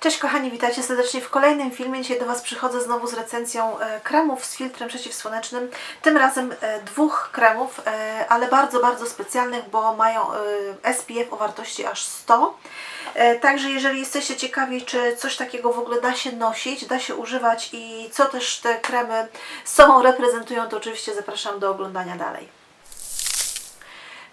Cześć kochani, witajcie serdecznie w kolejnym filmie. Dzisiaj do Was przychodzę znowu z recenzją e, kremów z filtrem przeciwsłonecznym. Tym razem e, dwóch kremów, e, ale bardzo, bardzo specjalnych, bo mają SPF o wartości aż 100. E, Także jeżeli jesteście ciekawi, czy coś takiego w ogóle da się nosić, da się używać i co też te kremy z sobą reprezentują, to oczywiście zapraszam do oglądania dalej.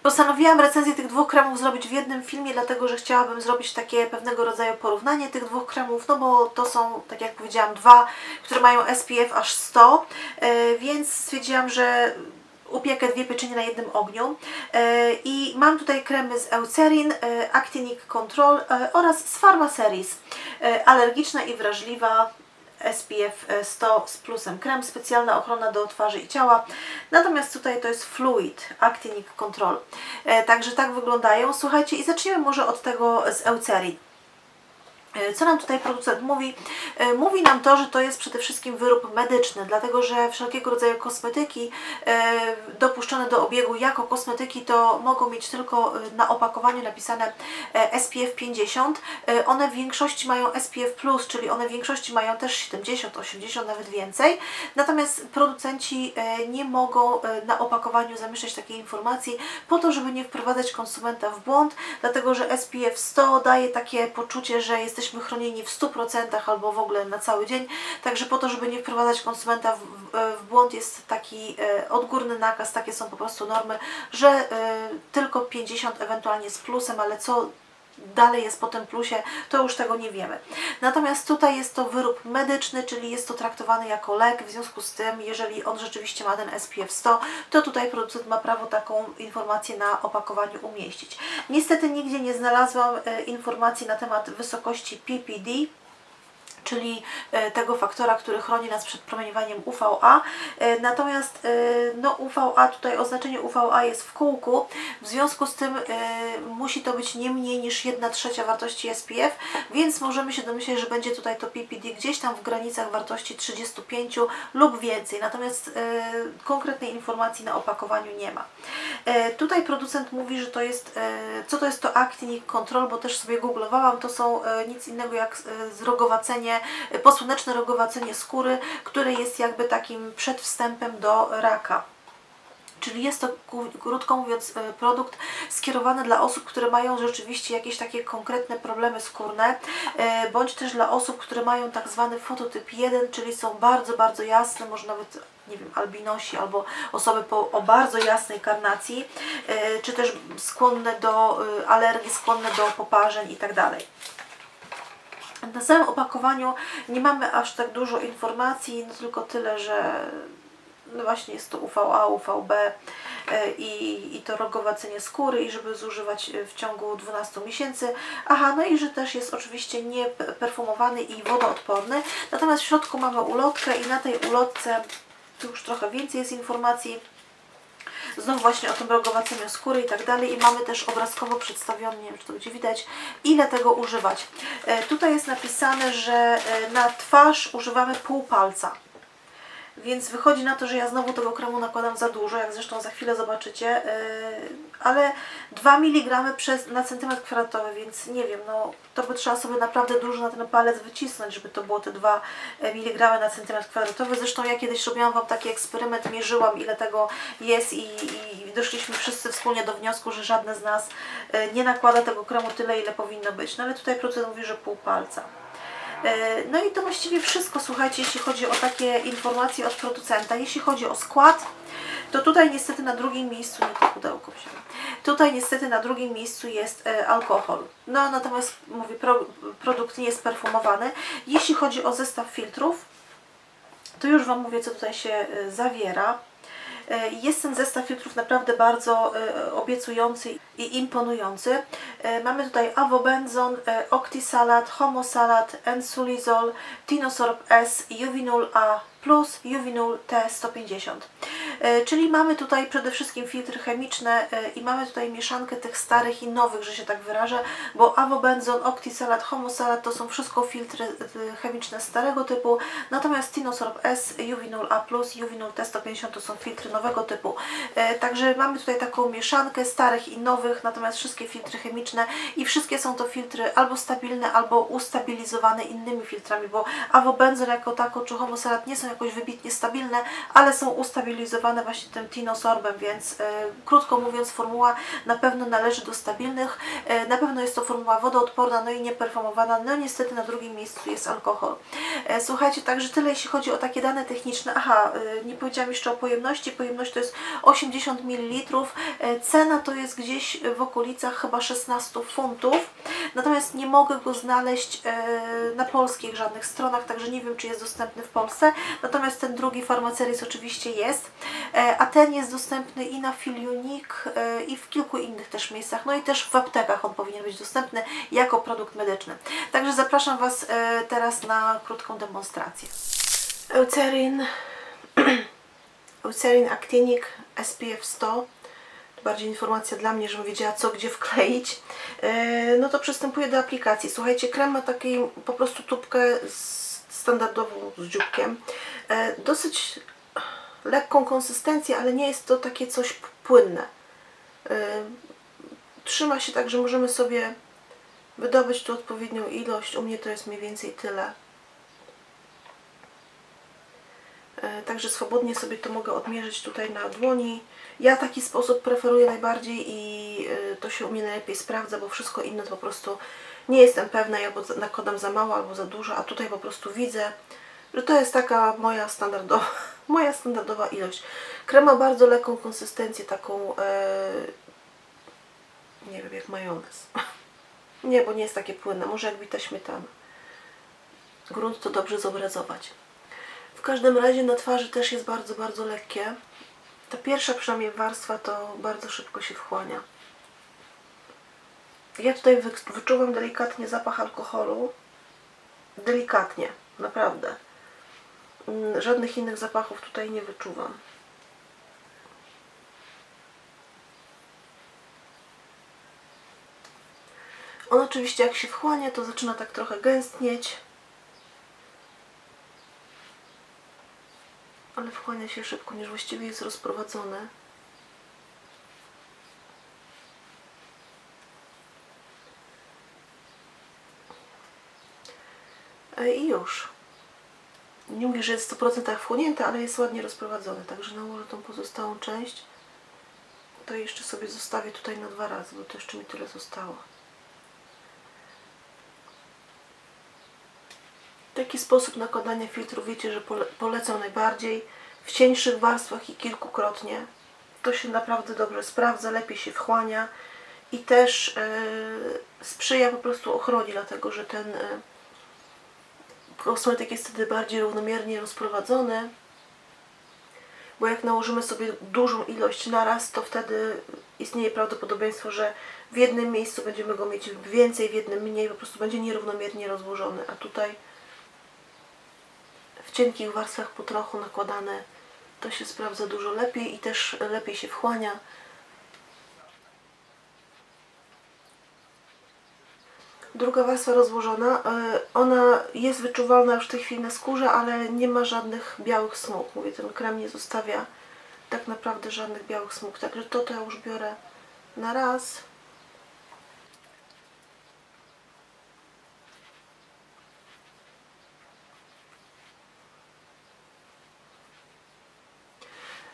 Postanowiłam recenzję tych dwóch kremów zrobić w jednym filmie, dlatego że chciałabym zrobić takie pewnego rodzaju porównanie tych dwóch kremów, no bo to są, tak jak powiedziałam, dwa, które mają SPF aż 100, e, więc stwierdziłam, że upiekę dwie pieczenie na jednym ogniu. E, I mam tutaj kremy z Eucerin, e, Actinic Control oraz z Pharma Series. Alergiczna i wrażliwa, SPF 100 z plusem krem, specjalna ochrona do twarzy i ciała. Natomiast tutaj to jest Fluid Actinic Control. E, Także tak wyglądają. Słuchajcie, i zacznijmy może od tego z Eucerin. E, Co nam tutaj producent mówi? E, Mówi nam to, że to jest przede wszystkim wyrób medyczny, dlatego że wszelkiego rodzaju kosmetyki e, dopuszczone do obiegu jako kosmetyki to mogą mieć tylko na opakowaniu napisane SPF 50. E, One w większości mają SPF+, czyli one w większości mają też 70, 80, nawet więcej. Natomiast producenci nie mogą na opakowaniu zamieszczać takiej informacji po to, żeby nie wprowadzać konsumenta w błąd, dlatego że SPF 100 daje takie poczucie, że jesteśmy chronieni w 100% albo w ogóle na cały dzień. Także po to, żeby nie wprowadzać konsumenta w, w, w błąd jest taki e, odgórny nakaz, takie są po prostu normy, że e, tylko 50 ewentualnie z plusem, ale co dalej jest po tym plusie, to już tego nie wiemy. Natomiast tutaj jest to wyrób medyczny, czyli jest to traktowany jako lek, w związku z tym, jeżeli on rzeczywiście ma ten SPF 100, to tutaj producent ma prawo taką informację na opakowaniu umieścić. Niestety nigdzie nie znalazłam e, informacji na temat wysokości PPD, czyli e, tego faktora, który chroni nas przed promieniowaniem UVA. E, Natomiast e, no, UVA, tutaj oznaczenie UVA jest w kółku, w związku z tym musi to być nie mniej niż 1 trzecia wartości SPF, więc możemy się domyśleć, że będzie tutaj to PPD gdzieś tam w granicach wartości 35 lub więcej. Natomiast konkretnej informacji na opakowaniu nie ma. Tutaj producent mówi, że to jest, co to jest to Actinic Control, bo też sobie googlowałam, to są nic innego jak zrogowacenie, posłoneczne rogowacenie skóry, które jest jakby takim przedwstępem do raka. Czyli jest to, krótko mówiąc, e, produkt skierowany dla osób, które mają rzeczywiście jakieś takie konkretne problemy skórne, e, bądź też dla osób, które mają tak zwany fototyp 1, czyli są bardzo, bardzo jasne, może nawet nie wiem, albinosi albo osoby po, o bardzo jasnej karnacji, e, czy też skłonne do alergii, skłonne do poparzeń itd. Na samym opakowaniu nie mamy aż tak dużo informacji, no tylko tyle, że no właśnie jest to UVA, UVB e, i, i to rogowacenie skóry i żeby zużywać e, w ciągu 12 miesięcy. Aha, no i że też jest oczywiście nie pe- perfumowany i wodoodporny. Natomiast w środku mamy ulotkę i na tej ulotce tu już trochę więcej jest informacji. Znów właśnie o tym rogowaceniu skóry i tak dalej. I mamy też obrazkowo przedstawione, nie wiem czy to będzie widać, ile tego używać. E, tutaj jest napisane, że e, na twarz używamy pół palca. Więc wychodzi na to, że ja znowu tego kremu nakładam za dużo, jak zresztą za chwilę zobaczycie, yy, ale 2 mg przez, na centymetr kwadratowy, więc nie wiem, no to by trzeba sobie naprawdę dużo na ten palec wycisnąć, żeby to było te 2 mg na centymetr kwadratowy. Zresztą ja kiedyś robiłam Wam taki eksperyment, mierzyłam ile tego jest i, i doszliśmy wszyscy wspólnie do wniosku, że żadne z nas yy, nie nakłada tego kremu tyle, ile powinno być. No ale tutaj producent mówi, że pół palca. E, No i to właściwie wszystko, słuchajcie, jeśli chodzi o takie informacje od producenta. Jeśli chodzi o skład, to tutaj niestety na drugim miejscu, nie to pudełko wziąłem, tutaj niestety na drugim miejscu jest e, alkohol. No natomiast mówię, pro, produkt nie jest perfumowany. Jeśli chodzi o zestaw filtrów, to już Wam mówię, co tutaj się e, zawiera. E, Jest ten zestaw filtrów naprawdę bardzo e, obiecujący i imponujący. E, Mamy tutaj Avobenzon, Octisalat, Homosalat, Ensulizol, Tinosorb S, Juvinul A+, Juvinul T150. E, Czyli mamy tutaj przede wszystkim filtry chemiczne e, i mamy tutaj mieszankę tych starych i nowych, że się tak wyrażę, bo Avobenzon, Octisalat, Homosalat to są wszystko filtry e, chemiczne starego typu, natomiast Tinosorb S, Uvinol A+, Uvinol T150 to są filtry nowego typu. Także mamy tutaj taką mieszankę starych i nowych, natomiast wszystkie filtry chemiczne i wszystkie są to filtry albo stabilne, albo ustabilizowane innymi filtrami, bo Avobenzon jako tako czy Homosalat nie są jakoś wybitnie stabilne, ale są ustabilizowane właśnie tym tinosorbem, więc e, krótko mówiąc formuła na pewno należy do stabilnych. E, na pewno jest to formuła wodoodporna, no i nieperfumowana. No niestety na drugim miejscu jest alkohol. E, słuchajcie, także tyle jeśli chodzi o takie dane techniczne. Aha, nie powiedziałam jeszcze o pojemności. Pojemność to jest 80 ml. Cena to jest gdzieś w okolicach chyba 16 funtów. Natomiast nie mogę go znaleźć na polskich żadnych stronach, także nie wiem, czy jest dostępny w Polsce. Natomiast ten drugi Farmaceris oczywiście jest, a ten jest dostępny i na Filiunik e, i w kilku innych też miejscach, no i też w aptekach on powinien być dostępny jako produkt medyczny. Także zapraszam Was e, teraz na krótką demonstrację. Eucerin, Eucerin Actinic SPF 100 to bardziej informacja dla mnie, żebym wiedziała co gdzie wkleić. E, No to przystępuję do aplikacji. Słuchajcie, krem ma taką po prostu tubkę standardową z dzióbkiem. E, Dosyć lekką konsystencję, ale nie jest to takie coś płynne. E, Trzyma się tak, że możemy sobie wydobyć tu odpowiednią ilość. U mnie to jest mniej więcej tyle. E, Także swobodnie sobie to mogę odmierzyć tutaj na dłoni. Ja taki sposób preferuję najbardziej i e, to się u mnie najlepiej sprawdza, bo wszystko inne to po prostu nie jestem pewna, za- nakładam za mało, albo za dużo, a tutaj po prostu widzę, że to jest taka moja standardowa, moja standardowa ilość. Krem ma bardzo lekką konsystencję, taką e, nie wiem, jak majonez. Nie, bo nie jest takie płynne, może jak bita śmietana. Grunt to dobrze zobrazować. W każdym razie na twarzy też jest bardzo, bardzo lekkie. Ta pierwsza przynajmniej warstwa to bardzo szybko się wchłania. Ja tutaj wy- wyczuwam delikatnie zapach alkoholu. Delikatnie, naprawdę. Mm, Żadnych innych zapachów tutaj nie wyczuwam. On oczywiście jak się wchłania, to zaczyna tak trochę gęstnieć. ale wchłania się szybko, niż właściwie jest rozprowadzone. E, I już. Nie mówię, że jest w 100% wchłonięte, ale jest ładnie rozprowadzone. Także nałożę tą pozostałą część. To jeszcze sobie zostawię tutaj na dwa razy, bo to jeszcze mi tyle zostało. Taki sposób nakładania filtru wiecie, że pole polecam najbardziej w cieńszych warstwach i kilkukrotnie. To się naprawdę dobrze sprawdza, lepiej się wchłania i też e, sprzyja po prostu ochronie, dlatego że ten e, kosmetyk jest wtedy bardziej równomiernie rozprowadzony. Bo jak nałożymy sobie dużą ilość naraz, to wtedy istnieje prawdopodobieństwo, że w jednym miejscu będziemy go mieć więcej, w jednym mniej, po prostu będzie nierównomiernie rozłożony. A tutaj w cienkich warstwach po trochu nakładane to się sprawdza dużo lepiej i też lepiej się wchłania. Druga warstwa rozłożona, e, ona jest wyczuwalna już w tej chwili na skórze, ale nie ma żadnych białych smug. Mówię, ten krem nie zostawia tak naprawdę żadnych białych smug. Także to, to ja już biorę na raz.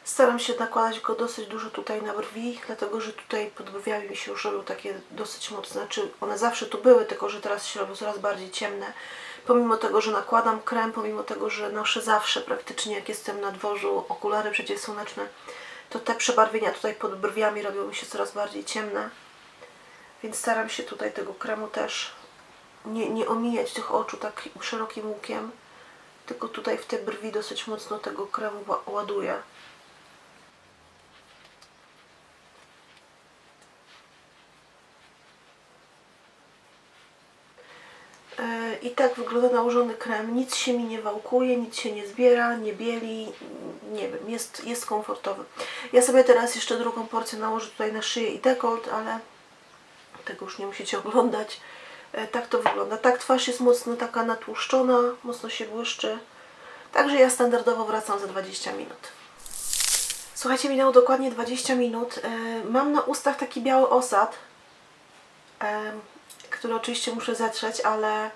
Staram się nakładać go dosyć dużo tutaj na brwi, dlatego że tutaj pod brwiami mi się już robią takie dosyć mocne, znaczy one zawsze tu były, tylko że teraz się robią coraz bardziej ciemne. Pomimo tego, że nakładam krem, pomimo tego, że noszę zawsze praktycznie jak jestem na dworzu okulary przeciwsłoneczne, to te przebarwienia tutaj pod brwiami robią mi się coraz bardziej ciemne. Więc staram się tutaj tego kremu też nie, nie omijać tych oczu tak szerokim łukiem, tylko tutaj w te brwi dosyć mocno tego kremu ła- ładuję. E, I tak wygląda nałożony krem. Nic się mi nie wałkuje, nic się nie zbiera, nie bieli. Nie wiem, jest, jest komfortowy. Ja sobie teraz jeszcze drugą porcję nałożę tutaj na szyję i dekolt, ale tego już nie musicie oglądać. E, Tak to wygląda. Tak twarz jest mocno taka natłuszczona, mocno się błyszczy. Także ja standardowo wracam za 20 minut. Słuchajcie, minęło dokładnie 20 minut. E, Mam na ustach taki biały osad, em, który oczywiście muszę zetrzeć, ale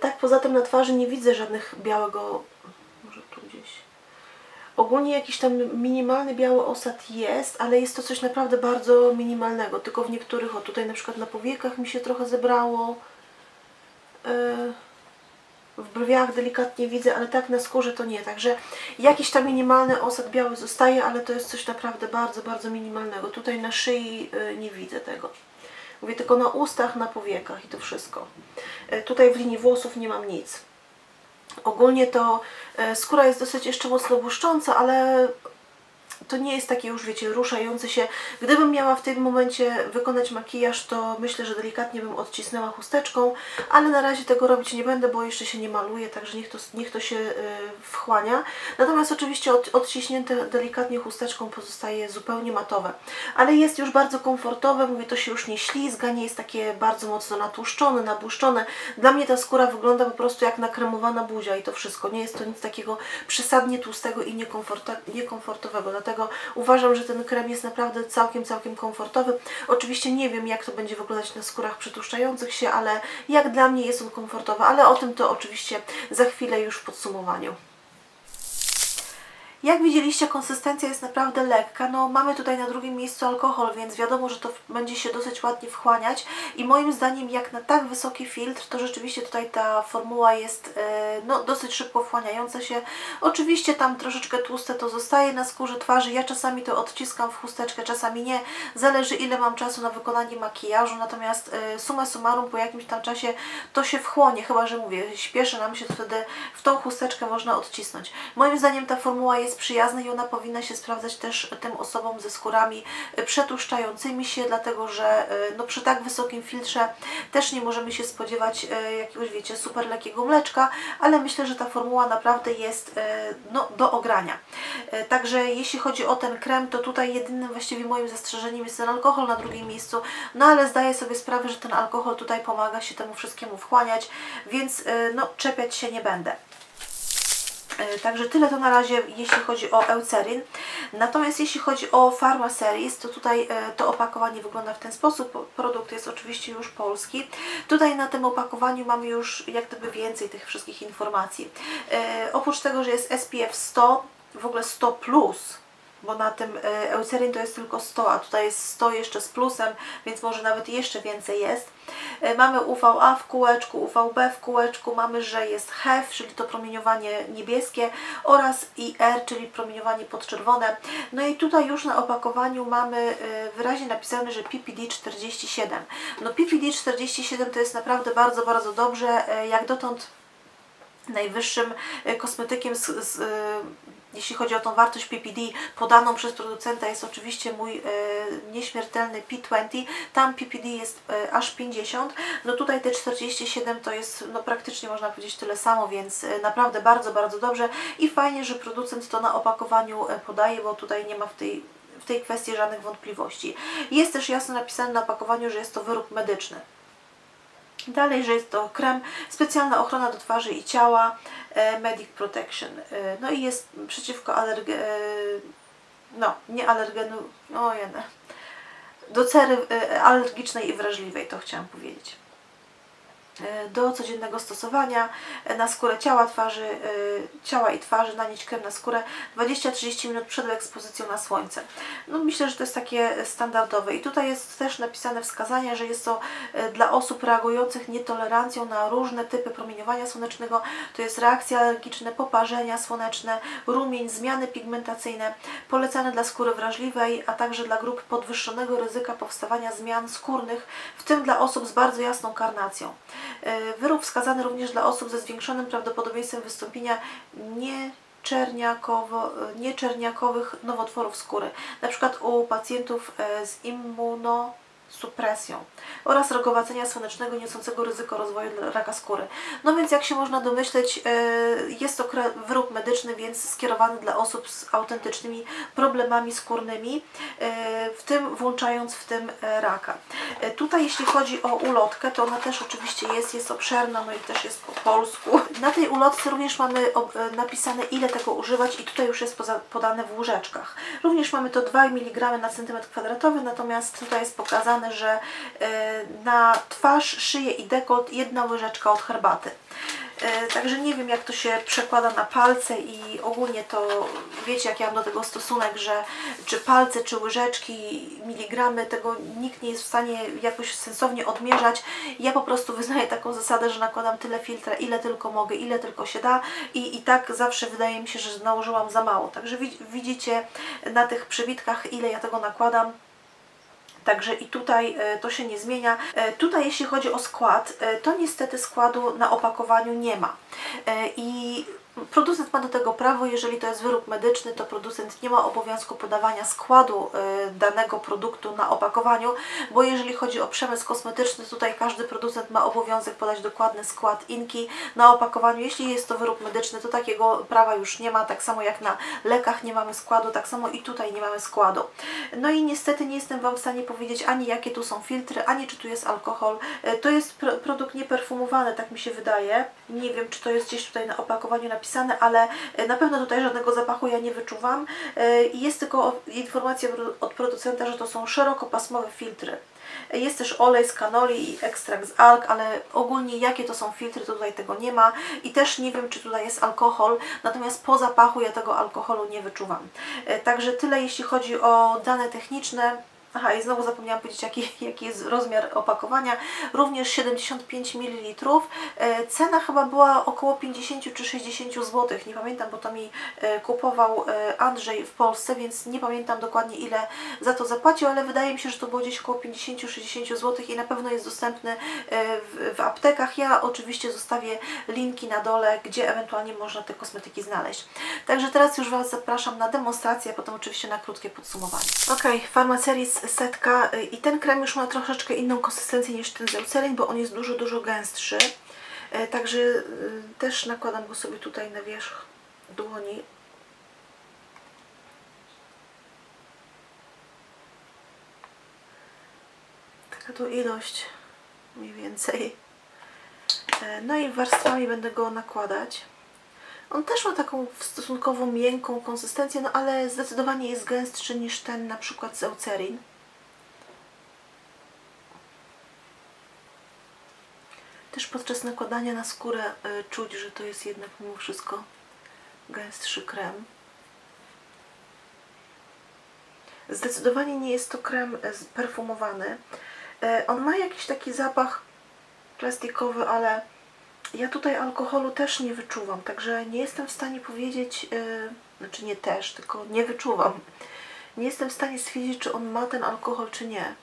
tak poza tym na twarzy nie widzę żadnych białego, może tu gdzieś. Ogólnie jakiś tam minimalny biały osad jest, ale jest to coś naprawdę bardzo minimalnego. Tylko w niektórych, o tutaj na przykład na powiekach mi się trochę zebrało. Yy, w brwiach delikatnie widzę, ale tak na skórze to nie. Także jakiś tam minimalny osad biały zostaje, ale to jest coś naprawdę bardzo, bardzo minimalnego. Tutaj na szyi y, nie widzę tego. Mówię tylko na ustach, na powiekach i to wszystko. Y, Tutaj w linii włosów nie mam nic. Ogólnie to e, skóra jest dosyć jeszcze mocno błyszcząca, ale to nie jest takie już, wiecie, ruszające się. Gdybym miała w tym momencie wykonać makijaż, to myślę, że delikatnie bym odcisnęła chusteczką, ale na razie tego robić nie będę, bo jeszcze się nie maluje, także niech to, niech to się y, wchłania. Natomiast oczywiście od, odciśnięte delikatnie chusteczką pozostaje zupełnie matowe. Ale jest już bardzo komfortowe, mówię, to się już nie ślizga, nie jest takie bardzo mocno natłuszczone, nabłuszczone. Dla mnie ta skóra wygląda po prostu jak nakremowana buzia i to wszystko. Nie jest to nic takiego przesadnie tłustego i niekomforta, niekomfortowego. Dlatego uważam, że ten krem jest naprawdę całkiem, całkiem komfortowy. Oczywiście nie wiem, jak to będzie wyglądać na skórach przetłuszczających się, ale jak dla mnie jest on komfortowy, ale o tym to oczywiście za chwilę już w podsumowaniu. Jak widzieliście, konsystencja jest naprawdę lekka. No, mamy tutaj na drugim miejscu alkohol, więc wiadomo, że to będzie się dosyć ładnie wchłaniać. I moim zdaniem, jak na tak wysoki filtr, to rzeczywiście tutaj ta formuła jest e, no, dosyć szybko wchłaniająca się. Oczywiście tam troszeczkę tłuste to zostaje na skórze twarzy. Ja czasami to odciskam w chusteczkę, czasami nie. Zależy, ile mam czasu na wykonanie makijażu. Natomiast e, summa summarum, po jakimś tam czasie to się wchłonie. Chyba, że mówię, śpieszy nam się, to wtedy w tą chusteczkę można odcisnąć. Moim zdaniem ta formuła jest przyjazna i ona powinna się sprawdzać też tym osobom ze skórami przetłuszczającymi się, dlatego że y, no, przy tak wysokim filtrze też nie możemy się spodziewać y, jakiegoś, wiecie, super lekkiego mleczka, ale myślę, że ta formuła naprawdę jest y, no, do ogrania. Także jeśli chodzi o ten krem, to tutaj jedynym właściwie moim zastrzeżeniem jest ten alkohol na drugim miejscu, no ale zdaję sobie sprawę, że ten alkohol tutaj pomaga się temu wszystkiemu wchłaniać, więc no, czepiać się nie będę. E, Także tyle to na razie, jeśli chodzi o Eucerin. Natomiast jeśli chodzi o Pharma Series, to tutaj e, to opakowanie wygląda w ten sposób. Produkt jest oczywiście już polski. Tutaj na tym opakowaniu mamy już jak gdyby więcej tych wszystkich informacji. E, Oprócz tego, że jest SPF 100, w ogóle 100 plus, bo na tym e, Eucerin to jest tylko 100, a tutaj jest 100 jeszcze z plusem, więc może nawet jeszcze więcej jest. E, Mamy UVA w kółeczku, UVB w kółeczku, mamy, że jest HEF, czyli to promieniowanie niebieskie oraz IR, czyli promieniowanie podczerwone. No i tutaj już na opakowaniu mamy e, wyraźnie napisane, że PPD 47. No PPD 47 to jest naprawdę bardzo, bardzo dobrze. Jak dotąd najwyższym kosmetykiem z, z, jeśli chodzi o tą wartość PPD podaną przez producenta jest oczywiście mój e, nieśmiertelny P20. Tam PPD jest e, aż 50. No tutaj te 47 to jest no praktycznie można powiedzieć tyle samo, więc e, naprawdę bardzo, bardzo dobrze i fajnie, że producent to na opakowaniu e, podaje, bo tutaj nie ma w tej w tej kwestii żadnych wątpliwości. Jest też jasno napisane na opakowaniu, że jest to wyrób medyczny. Dalej, że jest to krem, specjalna ochrona do twarzy i ciała, e, Medic Protection. E, no i jest przeciwko alerge... E, no, nie alergenu... O jene. Do cery alergicznej i wrażliwej, to chciałam powiedzieć. E, Do codziennego stosowania e, na skórę ciała, twarzy, e, ciała i twarzy, nanieść krem na skórę 20-30 minut przed ekspozycją na słońce. No myślę, że to jest takie standardowe. I tutaj jest też napisane wskazanie, że jest to dla osób reagujących nietolerancją na różne typy promieniowania słonecznego. To jest reakcje alergiczne, poparzenia słoneczne, rumień, zmiany pigmentacyjne, polecane dla skóry wrażliwej, a także dla grup podwyższonego ryzyka powstawania zmian skórnych, w tym dla osób z bardzo jasną karnacją. E, Wyrób wskazany również dla osób ze zwiększonym prawdopodobieństwem wystąpienia nie czerniakowo, nieczerniakowych nowotworów skóry. Na przykład u pacjentów e, z immuno supresją oraz rogowacenia słonecznego niosącego ryzyko rozwoju raka skóry. No więc jak się można domyśleć, e, jest to wyrób medyczny, więc skierowany dla osób z autentycznymi problemami skórnymi, e, w tym włączając w tym e, raka. Tutaj jeśli chodzi o ulotkę, to ona też oczywiście jest, jest obszerna, no i też jest po polsku. Na tej ulotce również mamy napisane ile tego używać i tutaj już jest podane w łóżeczkach. Również mamy to 2 mg na centymetr kwadratowy, natomiast tutaj jest pokazane, że e, na twarz, szyję i dekolt jedna łyżeczka od herbaty. E, Także nie wiem, jak to się przekłada na palce i ogólnie to wiecie, jak ja mam do tego stosunek, że czy palce, czy łyżeczki, miligramy, tego nikt nie jest w stanie jakoś sensownie odmierzać. Ja po prostu wyznaję taką zasadę, że nakładam tyle filtra, ile tylko mogę, ile tylko się da i, i tak zawsze wydaje mi się, że nałożyłam za mało. Także wi- widzicie na tych przebitkach, ile ja tego nakładam. Także i tutaj e, to się nie zmienia. E, Tutaj jeśli chodzi o skład, e, to niestety składu na opakowaniu nie ma. I producent ma do tego prawo, jeżeli to jest wyrób medyczny, to producent nie ma obowiązku podawania składu e, danego produktu na opakowaniu, bo jeżeli chodzi o przemysł kosmetyczny, tutaj każdy producent ma obowiązek podać dokładny skład inki na opakowaniu. Jeśli jest to wyrób medyczny, to takiego prawa już nie ma, tak samo jak na lekach nie mamy składu, tak samo i tutaj nie mamy składu. No i niestety nie jestem Wam w stanie powiedzieć ani jakie tu są filtry, ani czy tu jest alkohol. E, To jest pro produkt nieperfumowany, tak mi się wydaje. Nie wiem, czy to jest gdzieś tutaj na opakowaniu napisane, ale e, na pewno tutaj żadnego zapachu ja nie wyczuwam. E, jest tylko informacja od- od producenta, że to są szerokopasmowe filtry. Jest też olej z kanoli i ekstrakt z alg, ale ogólnie jakie to są filtry, to tutaj tego nie ma. I też nie wiem, czy tutaj jest alkohol, natomiast po zapachu ja tego alkoholu nie wyczuwam. E, Także tyle jeśli chodzi o dane techniczne. Aha, i znowu zapomniałam powiedzieć, jaki, jaki jest rozmiar opakowania. Również 75 ml. E, Cena chyba była około 50 czy 60 zł. Nie pamiętam, bo to mi e, kupował e, Andrzej w Polsce, więc nie pamiętam dokładnie ile za to zapłacił, ale wydaje mi się, że to było gdzieś około 50-60 zł i na pewno jest dostępny w, w aptekach. Ja oczywiście zostawię linki na dole, gdzie ewentualnie można te kosmetyki znaleźć. Także teraz już Was zapraszam na demonstrację, a potem oczywiście na krótkie podsumowanie. Ok, Setka y, i ten krem już ma troszeczkę inną konsystencję niż ten z Eucerin, bo on jest dużo, dużo gęstszy. E, Także y, też nakładam go sobie tutaj na wierzch dłoni. Taka to ilość mniej więcej. E, No i warstwami będę go nakładać. On też ma taką stosunkowo miękką konsystencję, no ale zdecydowanie jest gęstszy niż ten na przykład z Eucerin. Też podczas nakładania na skórę y, czuć, że to jest jednak mimo wszystko gęstszy krem. Zdecydowanie nie jest to krem e, perfumowany. E, On ma jakiś taki zapach plastikowy, ale ja tutaj alkoholu też nie wyczuwam, także nie jestem w stanie powiedzieć, yy, znaczy nie też, tylko nie wyczuwam. Nie jestem w stanie stwierdzić, czy on ma ten alkohol, czy nie.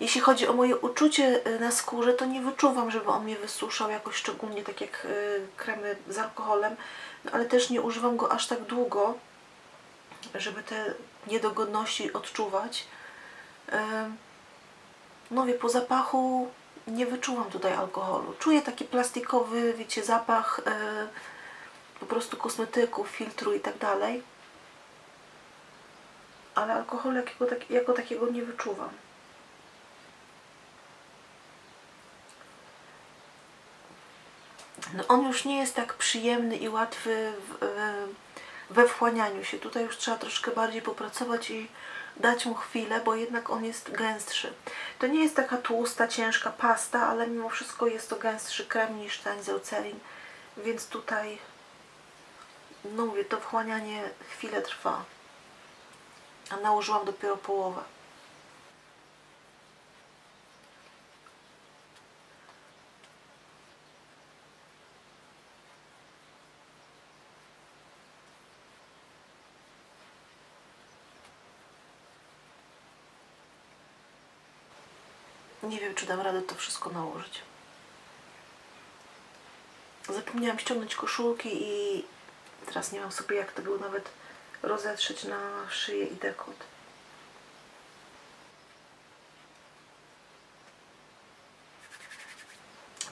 Jeśli chodzi o moje uczucie y, na skórze, to nie wyczuwam, żeby on mnie wysuszał jakoś szczególnie, tak jak y, kremy z alkoholem, no, ale też nie używam go aż tak długo, żeby te niedogodności odczuwać. Ym, no wie, po zapachu nie wyczuwam tutaj alkoholu. Czuję taki plastikowy, wiecie, zapach e, po prostu kosmetyków, filtru i tak dalej. Ale alkoholu jakiego, tak, jako takiego nie wyczuwam. No on już nie jest tak przyjemny i łatwy w, we wchłanianiu się. Tutaj już trzeba troszkę bardziej popracować i dać mu chwilę, bo jednak on jest gęstszy. To nie jest taka tłusta, ciężka pasta, ale mimo wszystko jest to gęstszy krem niż ten z więc tutaj no mówię, to wchłanianie chwilę trwa. A nałożyłam dopiero połowę. Nie wiem, czy dam radę to wszystko nałożyć. Zapomniałam ściągnąć koszulki i teraz nie mam sobie jak to było nawet rozetrzeć na szyję i dekolt.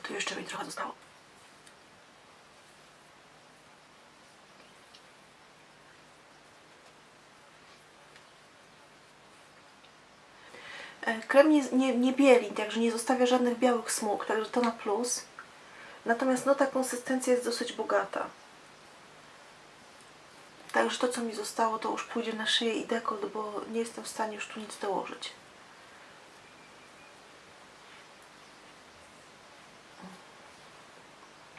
Tu jeszcze mi trochę zostało. Krem nie, nie, nie bieli, także nie zostawia żadnych białych smug, także to na plus. Natomiast no ta konsystencja jest dosyć bogata. Także to co mi zostało to już pójdzie na szyję i dekolt, bo nie jestem w stanie już tu nic dołożyć.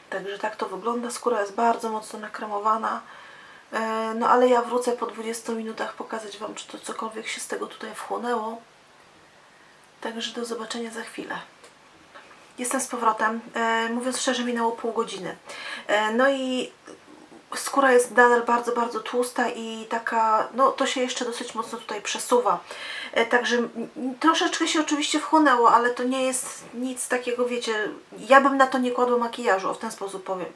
Także tak to wygląda. Skóra jest bardzo mocno nakremowana. E, No ale ja wrócę po 20 minutach pokazać Wam, czy to cokolwiek się z tego tutaj wchłonęło. Także do zobaczenia za chwilę. Jestem z powrotem. E, mówiąc szczerze, minęło pół godziny. E, no i skóra jest nadal bardzo, bardzo tłusta i taka, no to się jeszcze dosyć mocno tutaj przesuwa. E, także troszeczkę się oczywiście wchłonęło, ale to nie jest nic takiego, wiecie, ja bym na to nie kładła makijażu, o w ten sposób powiem.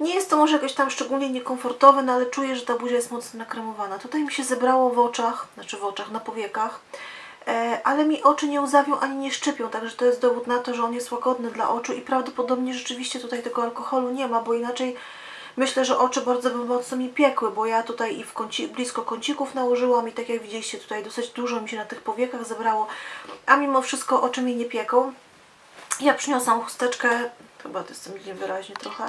Nie jest to może jakoś tam szczególnie niekomfortowe, no ale czuję, że ta buzia jest mocno nakremowana. Tutaj mi się zebrało w oczach, znaczy w oczach, na powiekach. E, ale mi oczy nie łzawią ani nie szczypią, także to jest dowód na to, że on jest łagodny dla oczu i prawdopodobnie rzeczywiście tutaj tego alkoholu nie ma, bo inaczej myślę, że oczy bardzo by mocno mi piekły, bo ja tutaj i w kąci, blisko kącików nałożyłam i tak jak widzieliście tutaj dosyć dużo mi się na tych powiekach zebrało, a mimo wszystko oczy mi nie pieką. Ja przyniosłam chusteczkę, chyba to jestem niewyraźnie trochę,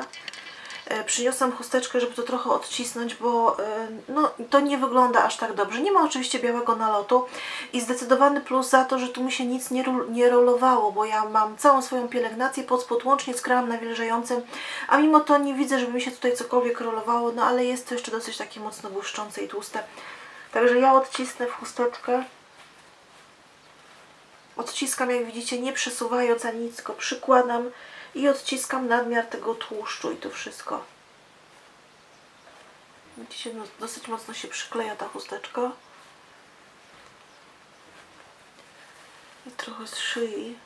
Przyniosłam chusteczkę, żeby to trochę odcisnąć, bo e, no, to nie wygląda aż tak dobrze. Nie ma oczywiście białego nalotu i zdecydowany plus za to, że tu mi się nic nie, nie rolowało, bo ja mam całą swoją pielęgnację pod spód łącznie z kremem nawilżającym, a mimo to nie widzę, żeby mi się tutaj cokolwiek rolowało, no ale jest to jeszcze dosyć takie mocno błyszczące i tłuste. Także ja odcisnę w chusteczkę. Odciskam, jak widzicie, nie przesuwając ani nic, tylko przykładam i odciskam nadmiar tego tłuszczu i to wszystko. Widzicie, no, dosyć mocno się przykleja ta chusteczka. I trochę z szyi.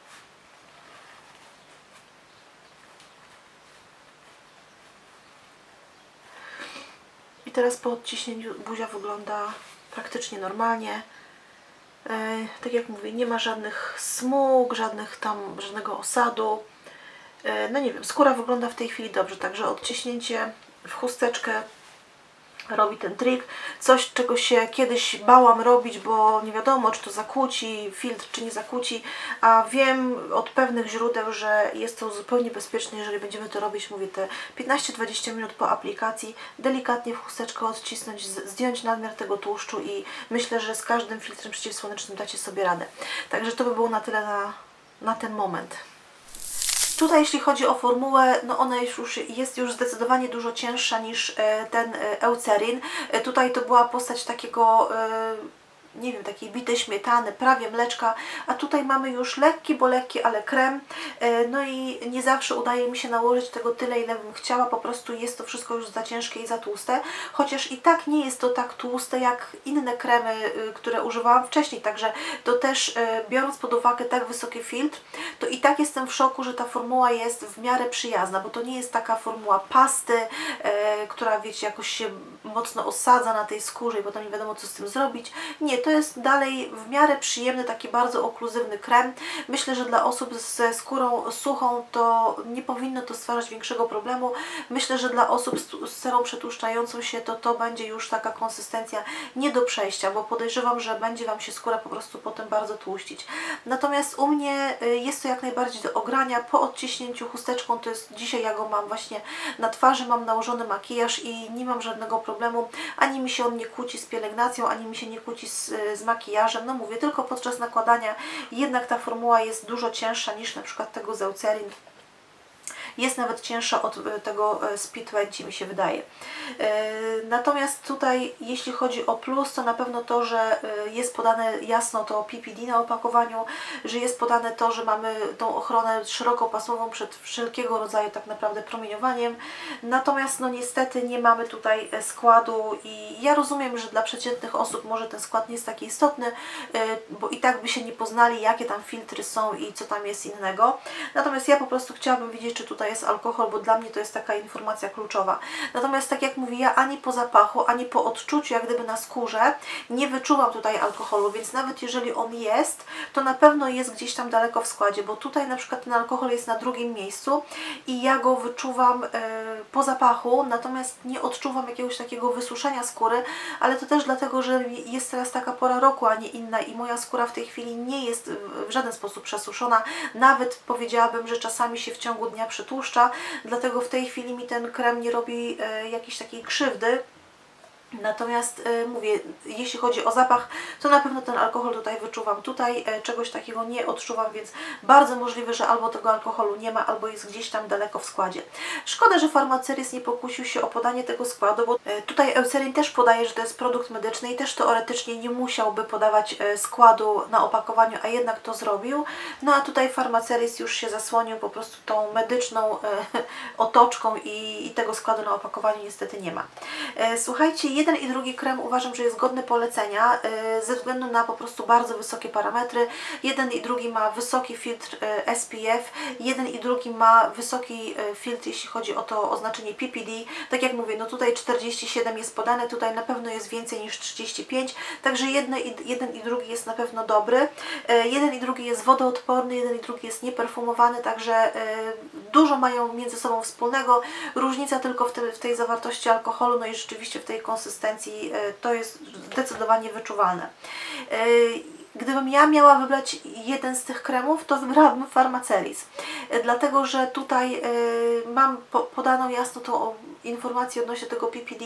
I teraz po odciśnięciu buzia wygląda praktycznie normalnie. E, tak jak mówię, nie ma żadnych smug, żadnych tam, żadnego osadu. E, no nie wiem, skóra wygląda w tej chwili dobrze, także odciśnięcie w chusteczkę robi ten trik. Coś, czego się kiedyś bałam robić, bo nie wiadomo, czy to zakłóci filtr, czy nie zakłóci, a wiem od pewnych źródeł, że jest to zupełnie bezpieczne, jeżeli będziemy to robić, mówię, te 15-20 minut po aplikacji, delikatnie w chusteczkę odcisnąć, zdjąć nadmiar tego tłuszczu i myślę, że z każdym filtrem przeciwsłonecznym dacie sobie radę. Także to by było na tyle na, na ten moment. Tutaj jeśli chodzi o formułę, no ona jest już, jest już zdecydowanie dużo cięższa niż e, ten e, Eucerin. E, Tutaj to była postać takiego, nie wiem, takiej bitej śmietany, prawie mleczka, a tutaj mamy już lekki, bo lekki, ale krem. E, No i nie zawsze udaje mi się nałożyć tego tyle, ile bym chciała, po prostu jest to wszystko już za ciężkie i za tłuste, chociaż i tak nie jest to tak tłuste jak inne kremy, y, które używałam wcześniej, także to też e, biorąc pod uwagę tak wysoki filtr, to i tak jestem w szoku, że ta formuła jest w miarę przyjazna, bo to nie jest taka formuła pasty, e, która wiecie, jakoś się mocno osadza na tej skórze i potem nie wiadomo co z tym zrobić. Nie, to jest dalej w miarę przyjemny, taki bardzo okluzywny krem. Myślę, że dla osób ze skórą suchą to nie powinno to stwarzać większego problemu. Myślę, że dla osób z serą przetłuszczającą się to to będzie już taka konsystencja nie do przejścia, bo podejrzewam, że będzie Wam się skóra po prostu potem bardzo tłuścić. Natomiast u mnie y, jest to jak najbardziej do ogrania. Po odciśnięciu chusteczką, to jest dzisiaj ja go mam właśnie na twarzy, mam nałożony makijaż i nie mam żadnego problemu. Ani mi się on nie kłóci z pielęgnacją, ani mi się nie kłóci z, z makijażem. No mówię, tylko podczas nakładania jednak ta formuła jest dużo cięższa niż na przykład tego z Eucerin. Jest nawet cięższa od e, tego e, Speed 20 mi się wydaje. E, Natomiast tutaj jeśli chodzi o plus, to na pewno to, że jest podane jasno to PPD na opakowaniu, że jest podane to, że mamy tą ochronę szerokopasmową przed wszelkiego rodzaju tak naprawdę promieniowaniem. Natomiast no niestety nie mamy tutaj składu i ja rozumiem, że dla przeciętnych osób może ten skład nie jest taki istotny, bo i tak by się nie poznali, jakie tam filtry są i co tam jest innego. Natomiast ja po prostu chciałabym wiedzieć, czy tutaj jest alkohol, bo dla mnie to jest taka informacja kluczowa. Natomiast tak jak mówię, ja ani po zapachu, ani po odczuciu, jak gdyby na skórze, nie wyczuwam tutaj alkoholu, więc nawet jeżeli on jest, to na pewno jest gdzieś tam daleko w składzie, bo tutaj na przykład ten alkohol jest na drugim miejscu i ja go wyczuwam e, po zapachu, natomiast nie odczuwam jakiegoś takiego wysuszenia skóry, ale to też dlatego, że jest teraz taka pora roku, a nie inna i moja skóra w tej chwili nie jest w żaden sposób przesuszona, nawet powiedziałabym, że czasami się w ciągu dnia przytłuszcza, dlatego w tej chwili mi ten krem nie robi e, jakiejś takiej krzywdy, Natomiast e, mówię, jeśli chodzi o zapach, to na pewno ten alkohol tutaj wyczuwam. Tutaj e, czegoś takiego nie odczuwam, więc bardzo możliwe, że albo tego alkoholu nie ma, albo jest gdzieś tam daleko w składzie. Szkoda, że farmaceryz nie pokusił się o podanie tego składu, bo e, tutaj Eucerin też podaje, że to jest produkt medyczny i też teoretycznie nie musiałby podawać składu na opakowaniu, a jednak to zrobił. No a tutaj farmaceryz już się zasłonił po prostu tą medyczną otoczką i, tego składu na opakowaniu niestety nie ma. Słuchajcie, jeden i drugi krem uważam, że jest godny polecenia e, ze względu na po prostu bardzo wysokie parametry. Jeden i drugi ma wysoki filtr e, SPF, jeden i drugi ma wysoki e, filtr, jeśli chodzi o to oznaczenie PPD. Tak jak mówię, no tutaj 47 jest podane, tutaj na pewno jest więcej niż 35, także jedno i, jeden i drugi jest na pewno dobry. Jeden i drugi jest wodoodporny, jeden i drugi jest nieperfumowany, także dużo mają między sobą wspólnego. Różnica tylko w, w tej zawartości alkoholu, no i rzeczywiście w tej konsystencji e, to jest zdecydowanie wyczuwalne. E, Gdybym ja miała wybrać jeden z tych kremów, to wybrałabym Pharmacelis. E, Dlatego, że tutaj mam po, podaną jasno tą informację odnośnie tego PPD.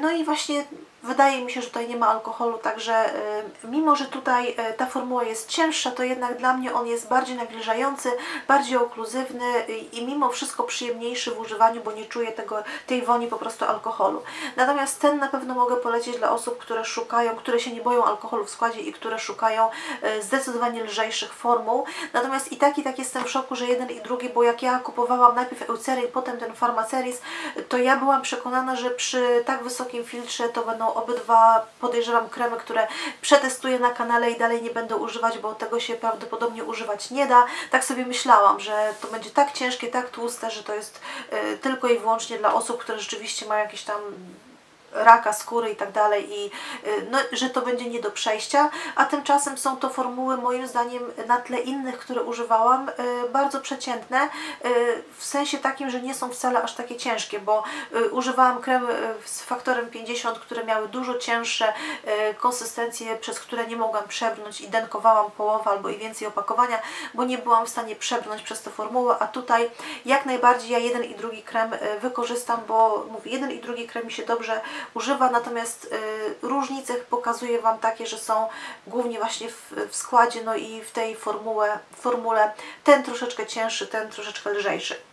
No i właśnie wydaje mi się, że tutaj nie ma alkoholu, także e, mimo, że tutaj e, ta formuła jest cięższa, to jednak dla mnie on jest bardziej nawilżający, bardziej okluzywny i- mimo wszystko przyjemniejszy w używaniu, bo nie czuję tego, tej woni po prostu alkoholu. Natomiast ten na pewno mogę polecić dla osób, które szukają, które się nie boją alkoholu w składzie i które szukają e, zdecydowanie lżejszych formuł. Natomiast i tak i tak jestem w szoku, że jeden i drugi, bo jak ja kupowałam najpierw Eucerin, potem ten Pharmaceris, to ja byłam przekonana, że przy tak wysokim filtrze to będą obydwa, podejrzewam, kremy, które przetestuję na kanale i dalej nie będę używać, bo tego się prawdopodobnie używać nie da. Tak sobie myślałam, że to będzie tak ciężkie, tak tłuste, że to jest e, tylko i wyłącznie dla osób, które rzeczywiście mają jakieś tam raka skóry i tak dalej i y, no, że to będzie nie do przejścia, a tymczasem są to formuły moim zdaniem na tle innych, które używałam, y, bardzo przeciętne, y, w sensie takim, że nie są wcale aż takie ciężkie, bo używałam kremy y, z faktorem 50, które miały dużo cięższe konsystencje, przez które nie mogłam przebrnąć i denkowałam połowę albo i więcej opakowania, bo nie byłam w stanie przebrnąć przez tę formułę, a tutaj jak najbardziej ja jeden i drugi krem wykorzystam, bo mówię, jeden i drugi krem mi się dobrze używa, natomiast y, różnice pokazuję Wam takie, że są głównie właśnie w, w składzie, no i w tej formułę, formule ten troszeczkę cięższy, ten troszeczkę lżejszy.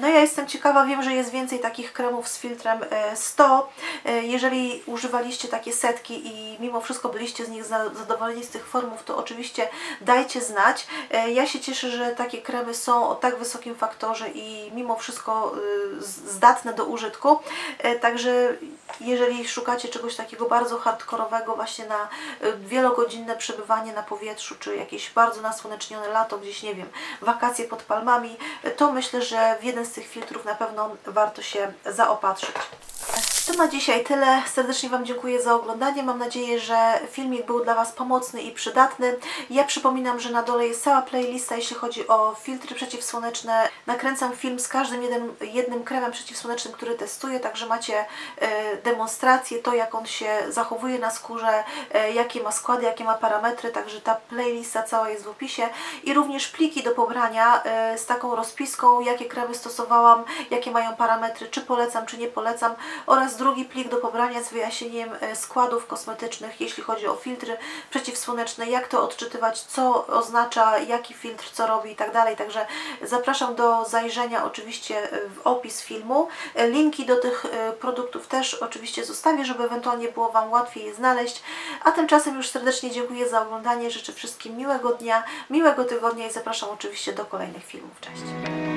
No ja jestem ciekawa, wiem, że jest więcej takich kremów z filtrem e, 100. E, Jeżeli używaliście takie setki i mimo wszystko byliście z nich za- zadowoleni z tych formów, to oczywiście dajcie znać. E, Ja się cieszę, że takie kremy są o tak wysokim faktorze i mimo wszystko zdatne do użytku. E, Także jeżeli szukacie czegoś takiego bardzo hardkorowego właśnie na wielogodzinne przebywanie na powietrzu, czy jakieś bardzo nasłonecznione lato, gdzieś nie wiem, wakacje pod palmami, to myślę, że w jeden z tych filtrów na pewno warto się zaopatrzyć. To na dzisiaj tyle. Serdecznie Wam dziękuję za oglądanie. Mam nadzieję, że filmik był dla Was pomocny i przydatny. Ja przypominam, że na dole jest cała playlista, jeśli chodzi o filtry przeciwsłoneczne. Nakręcam film z każdym jednym, jednym kremem przeciwsłonecznym, który testuję, także macie e, demonstrację, to jak on się zachowuje na skórze, e, jakie ma składy, jakie ma parametry, także ta playlista cała jest w opisie i również pliki do pobrania e, z taką rozpiską, jakie kremy stosowałam, jakie mają parametry, czy polecam, czy nie polecam oraz drugi plik do pobrania z wyjaśnieniem e, składów kosmetycznych, jeśli chodzi o filtry przeciwsłoneczne, jak to odczytywać, co oznacza, jaki filtr, co robi i tak dalej. Także zapraszam do zajrzenia oczywiście e, w opis filmu. E, Linki do tych produktów też oczywiście zostawię, żeby ewentualnie było Wam łatwiej je znaleźć. A tymczasem już serdecznie dziękuję za oglądanie. Życzę wszystkim miłego dnia, miłego tygodnia i zapraszam oczywiście do kolejnych filmów. Cześć!